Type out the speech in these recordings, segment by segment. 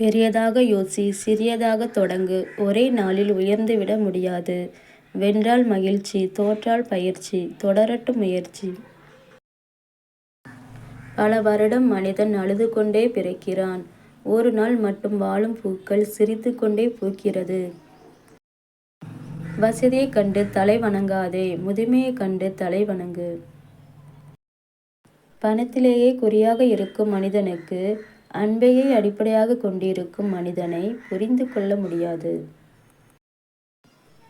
பெரியதாக யோசி சிறியதாக தொடங்கு ஒரே நாளில் உயர்ந்துவிட முடியாது. வென்றால் மகிழ்ச்சி தோற்றால் பயிற்சி தொடரட்டும் முயற்சி. பல வருடம் மனிதன் அழுது கொண்டே பிறக்கிறான். ஒரு நாள் மட்டும் வாழும் பூக்கள் சிரித்து கொண்டே பூக்கிறது. வசதியைக் கண்டு தலை வணங்காதே முதுமையைக் கண்டு தலை வணங்கு. பணத்திலேயே குறியாக இருக்கும் மனிதனுக்கு அன்பையை அடிப்படையாகக் கொண்டிருக்கும் மனிதனை புரிந்து கொள்ள முடியாது.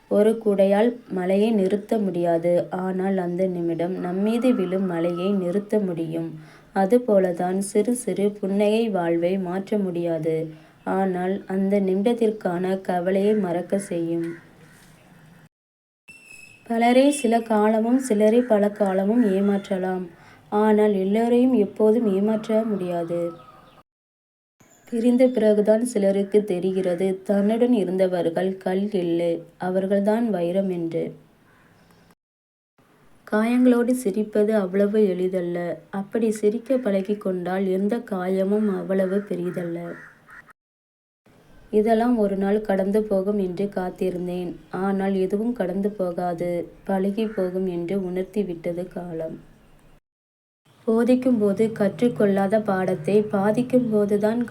ஒரு குடையால் மலையை நிறுத்த முடியாது. ஆனால் அந்த நிமிடம் நம்மீது விழும் மலையை நிறுத்த முடியும். அதுபோலதான் சிறு சிறு புன்னகை வாழ்வை மாற்ற முடியாது. ஆனால் அந்த நிமிடத்திற்கான கவலையை மறக்க செய்யும். பலரை சில காலமும் சிலரை பல காலமும் ஏமாற்றலாம். ஆனால் எல்லோரையும் எப்போதும் ஏமாற்ற முடியாது. பிரிந்த பிறகுதான் சிலருக்கு தெரிகிறது தன்னுடன் இருந்தவர்கள் கல் இல்லை அவர்கள்தான் வைரம் என்று. காயங்களோடு சிரிப்பது அவ்வளவு எளிதல்ல. அப்படி சிரிக்க பழகி கொண்டால் எந்த காயமும் அவ்வளவு பெரிதல்ல. இதெல்லாம் ஒரு நாள் கடந்து போகும் என்று காத்திருந்தேன். ஆனால் எதுவும் கடந்து போகாது பழகிப் போகும் என்று உணர்த்திவிட்டது காலம். போதிக்கும்போது கற்றுக்கொள்ளாத பாடத்தை பாதிக்கும் போதுதான்